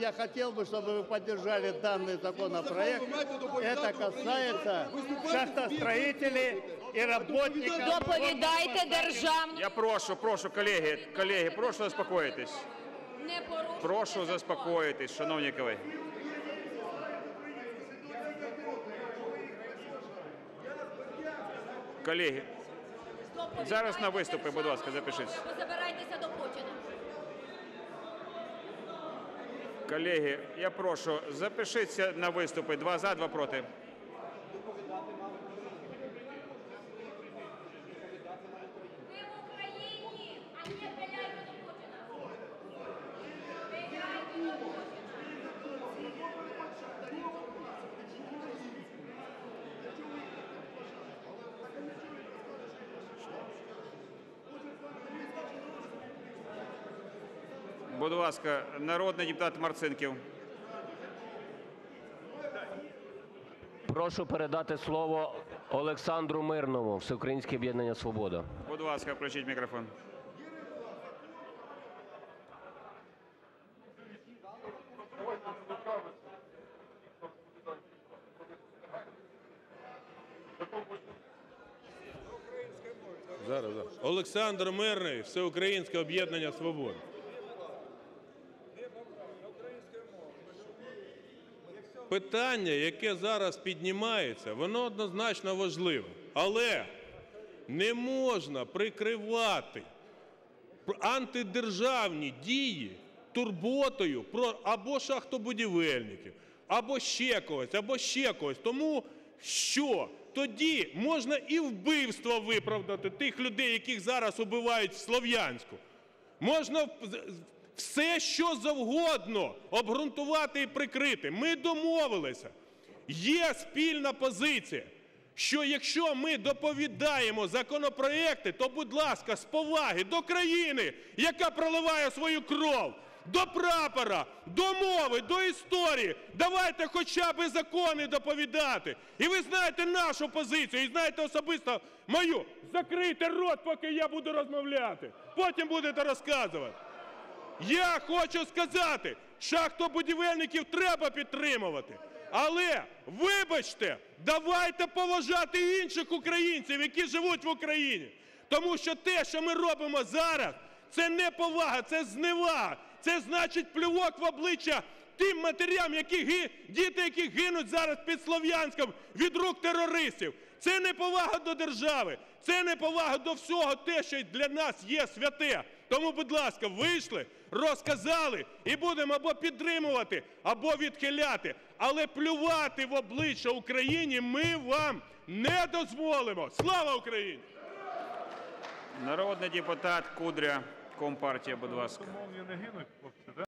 я хотел бы, чтобы вы поддержали данный законопроект. Это касается шахтостроителей и работников. Доповідайте державну. Я прошу, прошу, колеги, колеги, прошу заспокоїтись. Не порушуйте Прошу закон. заспокоїтись, шановні колеги. Колеги, Доповідайте зараз на виступи, будь ласка, державну запишіться. мовою, Ви забирайтеся до Путіна. Колеги, я прошу, запишіться на виступи. Два за, два проти. Ви в Україні, а не пиляйте до Путіна. Пиляйте до Путіна. Будь ласка, народний депутат Марцинків. Прошу передати слово Олександру Мирному, Всеукраїнське об'єднання Свобода. Будь ласка, включіть мікрофон. Зараз, зараз. Олександр Мирний, Всеукраїнське об'єднання Свобода. Питання, яке зараз піднімається, воно однозначно важливе. Але не можна прикривати антидержавні дії турботою про або шахтобудівельників, або ще когось, або ще когось. Тому що тоді можна і вбивство виправдати тих людей, яких зараз убивають в Слов'янську. Можна все, що завгодно обґрунтувати і прикрити. Ми домовилися. Є спільна позиція, що якщо ми доповідаємо законопроекти, то, будь ласка, з поваги до країни, яка проливає свою кров, до прапора, до мови, до історії. Давайте хоча б закони доповідати. І ви знаєте нашу позицію, і знаєте особисто мою. Закрийте рот, поки я буду розмовляти. Потім будете розказувати. Я хочу сказати, шахтобудівельників треба підтримувати. Але, вибачте, давайте поважати інших українців, які живуть в Україні. Тому що те, що ми робимо зараз, це не повага, це зневага. Це значить плювок в обличчя тим матерям, які діти, які гинуть зараз під Слов'янськом від рук терористів. Це не повага до держави, це не повага до всього те, що для нас є святе. Тому, будь ласка, вийшли, розказали і будемо або підтримувати, або відхиляти. Але плювати в обличчя Україні ми вам не дозволимо. Слава Україні! Народний депутат Кудря, Компартія, будь ласка.